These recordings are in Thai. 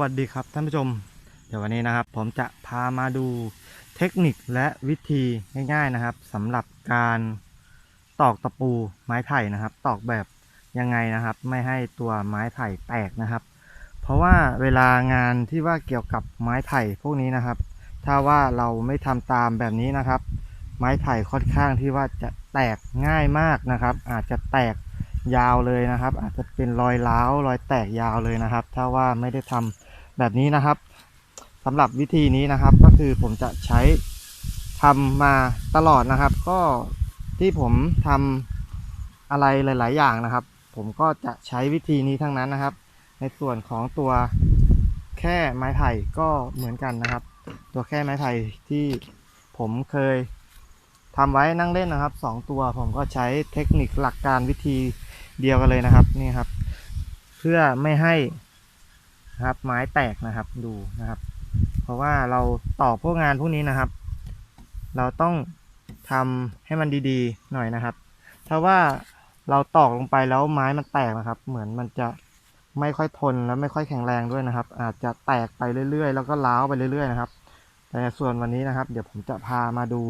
วัสดีครับท่านผู้ชม เดี๋ยววันนี้นะครับ ผมจะพามาดูเทคนิคและวิธีง่าย ๆนะครับสำหรับการตอกตะปูไม้ไผ่นะครับ ตอกแบบยังไงนะครับ ไม่ให้ตัวไม้ไผ่แตกนะครับ เพราะว่าเวลางานที่ว่าเกี่ยวกับไม้ไผ่พวกนี้นะครับ ถ้าว่าเราไม่ทำตามแบบนี้นะครับ ไม้ไผ่ค่อนข้างที่ว่าจะแตกง่ายมากนะครับ อาจจะแตก ยาวเลยนะครับ อาจจะเป็นรอยร้าวรอยแตกยาวเลยนะครับ ถ้าว่าไม่ได้ทำแบบนี้นะครับสำหรับวิธีนี้นะครับ ก็คือผมจะใช้ทำมาตลอดนะครับ ก็ที่ผมทำอะไรหลาย ๆ อย่างนะครับ ผมก็จะใช้วิธีนี้ทั้งนั้นนะครับ ในส่วนของตัวแค่ไม้ไผ่ก็เหมือนกันนะครับ ตัวแค่ไม้ไผ่ที่ผมเคยทำไว้นั่งเล่นนะครับสองตัวผมก็ใช้เทคนิคหลักการวิธี เดียวกันเลยนะครับนี่ครับ เพื่อไม่ให้นะครับไม้แตกนะครับดูนะครับ เพราะว่าเราต่อพวกงานพวกนี้นะครับ เราต้องทำให้มันดีๆหน่อยนะครับ ถ้าว่าเราตอกลงไปแล้วไม้มันแตกนะครับ เหมือนมันจะไม่ค่อยทนและไม่ค่อยแข็งแรงด้วยนะครับ อาจจะแตกไปเรื่อยๆ แล้วก็ล้าวไปเรื่อยๆนะครับ แต่ส่วนวันนี้นะครับ เดี๋ยวผมจะพามาดู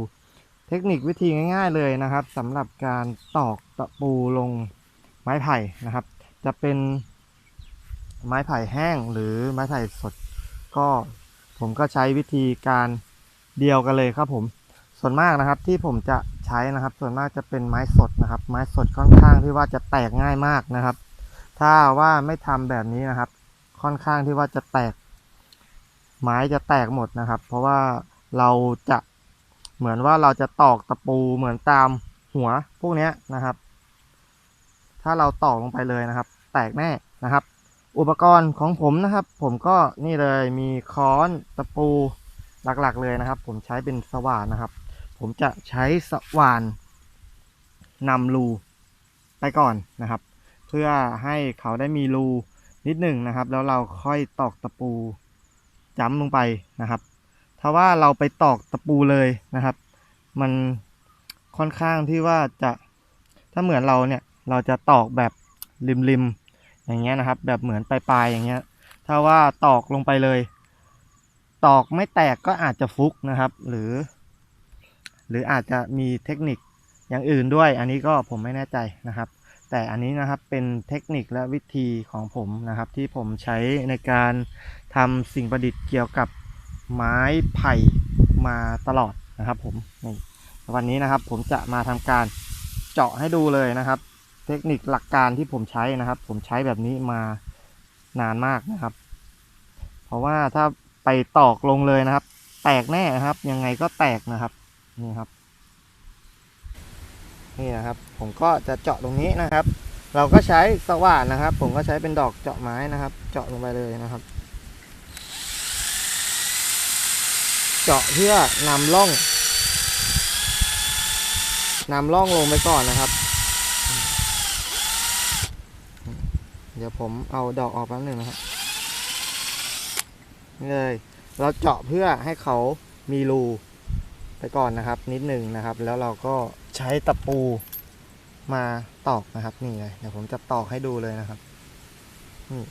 เทคนิควิธีง่าย ๆ เลยนะครับสำหรับการตอกตะปูลง ไม้ไผ่นะครับ จะเป็นไม้ไผ่แห้งหรือไม้ไผ่สด ก็ผมก็ใช้วิธีการเดียวกันเลยครับผม ส่วนมากนะครับที่ผมจะใช้นะครับ ส่วนมากจะเป็นไม้สดนะครับ ไม้สดค่อนข้างที่ว่าจะแตกง่ายมากนะครับ ถ้าว่าไม่ทำแบบนี้นะครับ ค่อนข้างที่ว่าจะแตก ไม้จะแตกหมดนะครับ เพราะว่าเราจะเหมือนว่าเราจะตอกตะปูเหมือนตามหัวพวกนี้นะครับ ถ้าเราตอกลงไปเลยนะครับ แตกแน่นะครับ อุปกรณ์ของผมนะครับ ผมก็นี่เลยมีค้อนตะปูหลักๆเลยนะครับ ผมใช้เป็นสว่านนะครับ ผมจะใช้สว่านนำรูไปก่อนนะครับ เพื่อให้เขาได้มีรูนิดหนึ่งนะครับ แล้วเราค่อยตอกตะปูจ้ำลงไปนะครับ ถ้าว่าเราไปตอกตะปูเลยนะครับ มันค่อนข้างที่ว่าจะถ้าเหมือนเราเนี่ย เราจะตอกแบบริมๆอย่างเงี้ยนะครับ แบบเหมือนปลายๆอย่างเงี้ย ถ้าว่าตอกลงไปเลย ตอกไม่แตกก็อาจจะฟุกนะครับ หรือ หรืออาจจะมีเทคนิคอย่างอื่นด้วย อันนี้ก็ผมไม่แน่ใจนะครับ แต่อันนี้นะครับเป็นเทคนิคและวิธีของผมนะครับ ที่ผมใช้ในการทำสิ่งประดิษฐ์เกี่ยวกับไม้ไผ่มาตลอดนะครับ ผมนี่วันนี้นะครับผมจะมาทำการเจาะให้ดูเลยนะครับ เทคนิคหลักการที่ผมใช้นะครับ ผมใช้แบบนี้มานานมากนะครับ เพราะว่าถ้าไปตอกลงเลยนะครับ แตกแน่นะครับ ยังไงก็แตกนะครับนี่ครับ นี่นะครับ ผมก็จะเจาะตรงนี้นะครับ เราก็ใช้สว่านนะครับ ผมก็ใช้เป็นดอกเจาะไม้นะครับ เจาะลงไปเลยนะครับ เจาะเพื่อนำร่องนำร่องลงไปก่อนนะครับ ดี๋ยวผมเอาดอกออกแป๊บหนึ่งนะครับนี่เลยเราเจาะเพื่อให้เขามีรูไปก่อนนะครับ นิดหนึ่งนะครับ แล้วเราก็ใช้ตะปูมาตอกนะครับ นี่เลยเดี๋ยวผมจะตอกให้ดูเลยนะครับนี่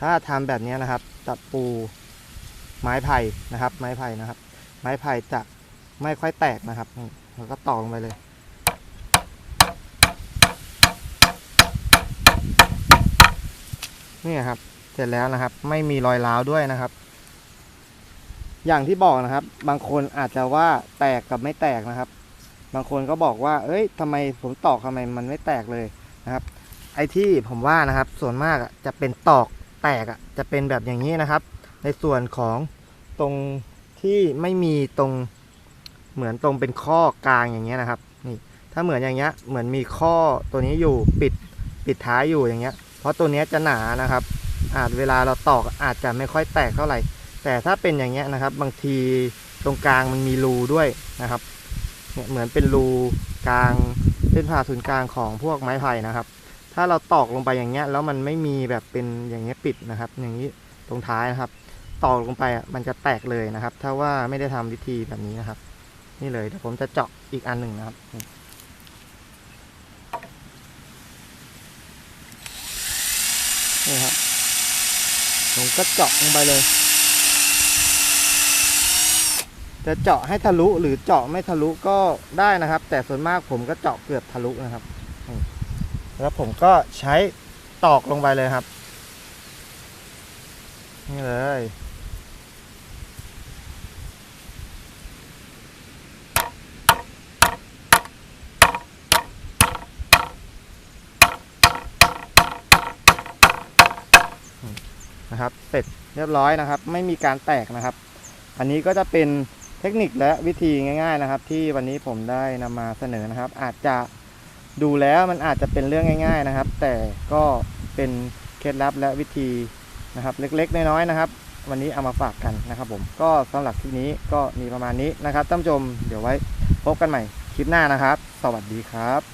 ถ้าทำแบบนี้นะครับ ตะปูไม้ไผ่นะครับ ไม้ไผ่นะครับ ไม้ไผ่จะไม่ค่อยแตกนะครับนี่เราก็ตอกลงไปเลย นี่ครับ เสร็จแล้วนะครับ ไม่มีรอยร้าวด้วยนะครับ อย่างที่บอกนะครับ บางคนอาจจะว่าแตกกับไม่แตกนะครับ บางคนก็บอกว่า เอ้ยทำไมผมตอกทำไมมันไม่แตกเลยนะครับ ไอ้ที่ผมว่านะครับ ส่วนมากจะเป็นตอกแตกอะจะเป็นแบบอย่างนี้นะครับ ในส่วนของตรงที่ไม่มีตรงเหมือนตรงเป็นข้อกลางอย่างเงี้ยนะครับ นี่ถ้าเหมือนอย่างเงี้ยเหมือนมีข้อตัวนี้อยู่ปิดปิดท้ายอยู่อย่างเงี้ย เพราะตัวนี้จะหนานะครับ อาจเวลาเราตอกอาจจะไม่ค่อยแตกเท่าไหร่ แต่ถ้าเป็นอย่างเงี้ยนะครับ บางทีตรงกลางมันมีรูด้วยนะครับเนี่ยเหมือนเป็นรูกลางเส้นผ่าศูนย์กลางของพวกไม้ไผ่นะครับ ถ้าเราตอกลงไปอย่างเงี้ยแล้วมันไม่มีแบบเป็นอย่างเงี้ยปิดนะครับ อย่างนี้ตรงท้ายนะครับ ตอกลงไปอะมันจะแตกเลยนะครับ ถ้าว่าไม่ได้ทำวิธีแบบนี้นะครับ นี่เลยเดี๋ยวผมจะเจาะอีกอันหนึ่งนะครับ นี่ครับผมก็เจาะลงไปเลย จะเจาะให้ทะลุหรือเจาะไม่ทะลุก็ได้นะครับ แต่ส่วนมากผมก็เจาะเกือบทะลุนะครับ แล้วผมก็ใช้ตอกลงไปเลยครับ นี่เลย นะครับ เสร็จเรียบร้อยนะครับ ไม่มีการแตกนะครับ อันนี้ก็จะเป็นเทคนิคและวิธีง่าย ๆนะครับ ที่วันนี้ผมได้นำมาเสนอนะครับ อาจจะดูแล้วมันอาจจะเป็นเรื่องง่าย ๆนะครับ แต่ก็เป็นเคล็ดลับและวิธีนะครับ เล็กๆน้อยๆนะครับ วันนี้เอามาฝากกันนะครับ ผมก็สำหรับคลิปนี้ก็มีประมาณนี้นะครับท่านผู้ชมเดี๋ยวไว้พบกันใหม่คลิปหน้านะครับ สวัสดีครับ